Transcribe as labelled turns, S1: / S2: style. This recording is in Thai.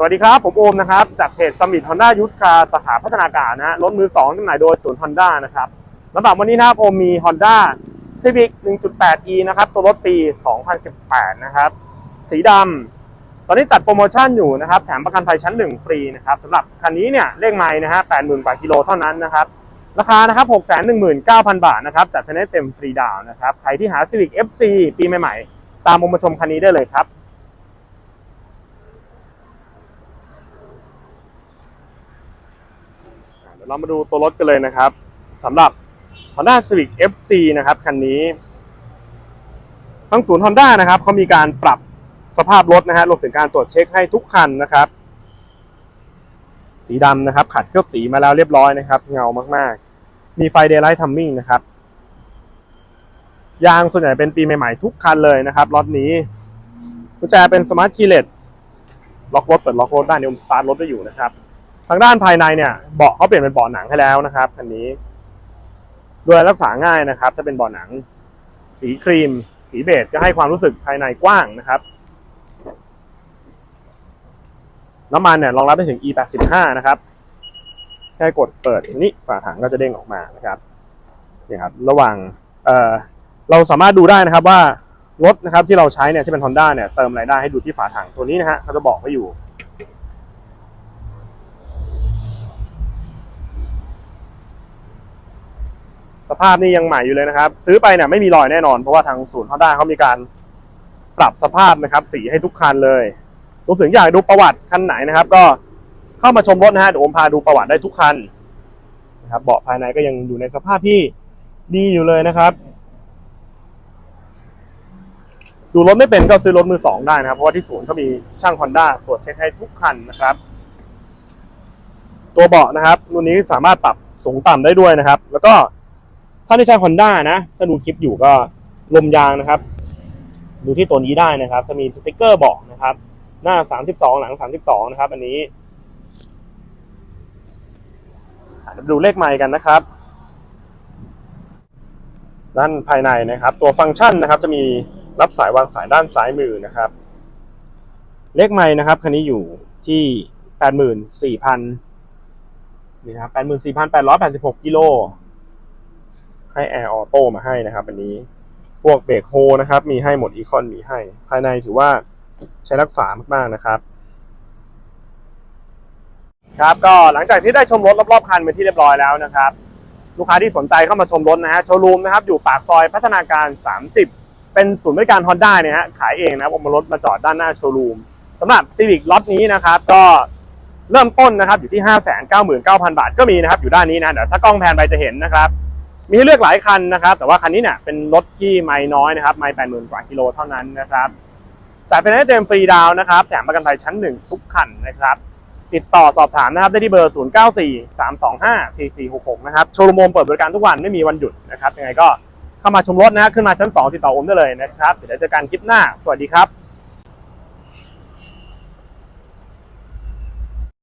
S1: สวัสดีครับ ผมโอมนะครับ จากเพจสมิธฮอนด้ายูสคาสาขาพัฒนาการนะฮะรถมือ2จำหน่ายโดยศูนย์ฮอนด้านะครับสำหรับวันนี้นะครับโอมมี Honda Civic 1.8e นะครับ ตัวรถปี 2018 นะครับ สีดำตอนนี้จัดโปรโมชั่นอยู่นะครับ แถมประกันภัยชั้น 1 ฟรีนะครับสำหรับคันนี้เนี่ยเลขไม้นะฮะ80,000กว่ากิโลเท่านั้นนะครับ ราคานะครับ619,000 บาทนะครับ จัดภายในเต็มฟรีดาวนะครับ ใครที่หา Civic FC ปีใหม่ๆ ตามผมมาชมคันนี้ได้เลยครับ อ่า เดี๋ยวเรามาดูตัวรถกันเลยนะครับสำหรับ Honda Civic FC นะครับคันนี้ทั้งศูนย์ Honda นะครับเขามีการปรับสภาพรถนะฮะรวมถึงการตรวจเช็คให้ทุกคันนะครับ สีดำนะครับ ขัดเคลือบสีมาแล้วเรียบร้อยนะครับ เงามากๆ มีไฟ Daylight Timing นะครับยางส่วนใหญ่เป็นปีใหม่ๆทุกคันเลยนะครับรถนี้กุญแจเป็น Smart Keyless ล็อกรถเปิดล็อกรถได้ในอมสตาร์ทรถได้อยู่นะครับ ทางด้านภายในเนี่ยเบาะเขาเปลี่ยนเป็นเบาะหนังให้แล้วนะครับคันนี้ดูแลรักษาง่ายนะครับจะเป็นเบาะหนัง สีครีม สีเบจก็ให้ความรู้สึกภายในกว้างนะครับน้ำมันเนี่ยรองรับได้ถึง E85 นะครับ แค่กดเปิดนี้ฝาถังก็จะเด้งออกมานะครับนี่ครับ ระหว่างเอ่อเราสามารถดูได้นะครับว่ารถนะครับที่เราใช้เนี่ยที่เป็น Honda เนี่ยเติมอะไรได้ให้ดูที่ฝาถังตัวนี้นะฮะเขาจะบอกไว้อยู่ สภาพนี่ยังใหม่อยู่เลยนะครับ ซื้อไปเนี่ยไม่มีรอยแน่นอน เพราะว่าทางศูนย์ฮอนด้าเขามีการปรับสภาพนะครับ สีให้ทุกคันเลยรวมถึงอยากดูประวัติคันไหนนะครับ ก็เข้ามาชมรถนะฮะเดี๋ยวผมพาดูประวัติได้ทุกคันนะครับเบาะภายในก็ยังอยู่ในสภาพที่ดีอยู่เลยนะครับ ดูรถไม่เป็นก็ซื้อรถมือสองได้นะครับ เพราะว่าที่ศูนย์เขามีช่างฮอนด้าตรวจเช็คให้ทุกคันนะครับ ตัวเบาะนะครับรุ่นนี้สามารถปรับสูงต่ำได้ด้วยนะครับ แล้วก็ ถ้าที่ใช้ Honda นะถ้าดูคลิปอยู่ก็ลมยางนะครับ ดูที่ตัวนี้ได้นะครับ จะมีสติกเกอร์บอกนะครับ หน้า 32 หลัง 32 นะครับ อันนี้ดูเลขไมค์กันนะครับด้านภายในนะครับ ตัวฟังก์ชันนะครับ จะมีรับสายวางสายด้านซ้ายมือนะครับ เลขไมค์นะครับคันนี้อยู่ที่ 84,000นี่นะครับ84,886กิโล ให้แอร์ออโต้มาให้นะครับอันนี้พวกเบรกโฮนะครับ มีให้หมดอีคอนมีให้ ภายในถือว่าใช้รักษามากๆนะครับ ครับก็หลังจากที่ได้ชมรถรอบๆคันเป็นที่เรียบร้อยแล้วนะครับ ลูกค้าที่สนใจเข้ามาชมรถนะฮะโชว์รูมนะครับ อยู่ปากซอยพัฒนาการ 30 เป็นศูนย์บริการ Honda เนี่ยฮะขายเองนะครับเอมารถมาจอดด้านหน้าโชว์รูมสำหรับ Civic ล็อตนี้นะครับ ก็เริ่มต้นนะครับอยู่ที่ 599,000 บาทก็มีนะครับ อยู่ด้านนี้นะเดี๋ยวถ้ากล้องแพนไปจะเห็นนะครับ มีให้เลือกหลายคันนะครับ แต่ว่าคันนี้เนี่ยเป็นรถที่ไม่น้อยนะครับ ไม่แปดหมื่นกว่ากิโลเท่านั้นนะครับจ่ายเป็นให้เต็มฟรีดาวนะครับ แถมประกันภัยชั้นหนึ่งทุกคันนะครับ ติดต่อสอบถามนะครับได้ที่เบอร์ 0 9 4 3 2 5 4 4 6 6 นะครับ โชว์รูมโอมเปิดบริการทุกวันไม่มีวันหยุดนะครับ ยังไงก็เข้ามาชมรถนะ ขึ้นมาชั้น 2 ติดต่อโอมได้เลยนะครับ เดี๋ยวเจอกันคลิปหน้า สวัสดีครับ